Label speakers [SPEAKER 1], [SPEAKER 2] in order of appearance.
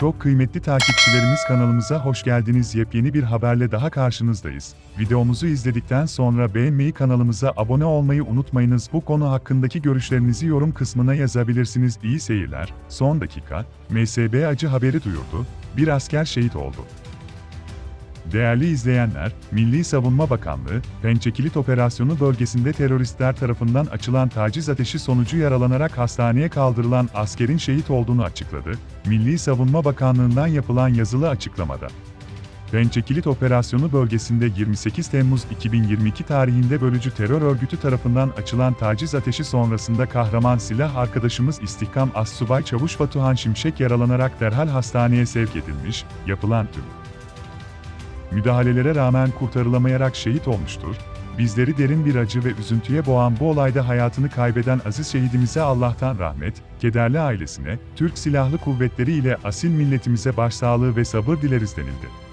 [SPEAKER 1] Çok kıymetli takipçilerimiz kanalımıza hoş geldiniz. Yepyeni bir haberle daha karşınızdayız. Videomuzu izledikten sonra beğenmeyi kanalımıza abone olmayı unutmayınız. Bu konu hakkındaki görüşlerinizi yorum kısmına yazabilirsiniz. İyi seyirler. Son dakika, MSB acı haberi duyurdu. Bir asker şehit oldu. Değerli izleyenler, Milli Savunma Bakanlığı, Pençekilit Operasyonu bölgesinde teröristler tarafından açılan taciz ateşi sonucu yaralanarak hastaneye kaldırılan askerin şehit olduğunu açıkladı. Milli Savunma Bakanlığı'ndan yapılan yazılı açıklamada. Pençekilit Operasyonu bölgesinde 28 Temmuz 2022 tarihinde bölücü terör örgütü tarafından açılan taciz ateşi sonrasında kahraman silah arkadaşımız İstihkam Assubay Çavuş Batuhan Şimşek yaralanarak derhal hastaneye sevk edilmiş, yapılan tüm müdahalelere rağmen kurtarılamayarak şehit olmuştur. Bizleri derin bir acı ve üzüntüye boğan bu olayda hayatını kaybeden aziz şehidimize Allah'tan rahmet, kederli ailesine, Türk Silahlı Kuvvetleri ile asil milletimize başsağlığı ve sabır dileriz denildi.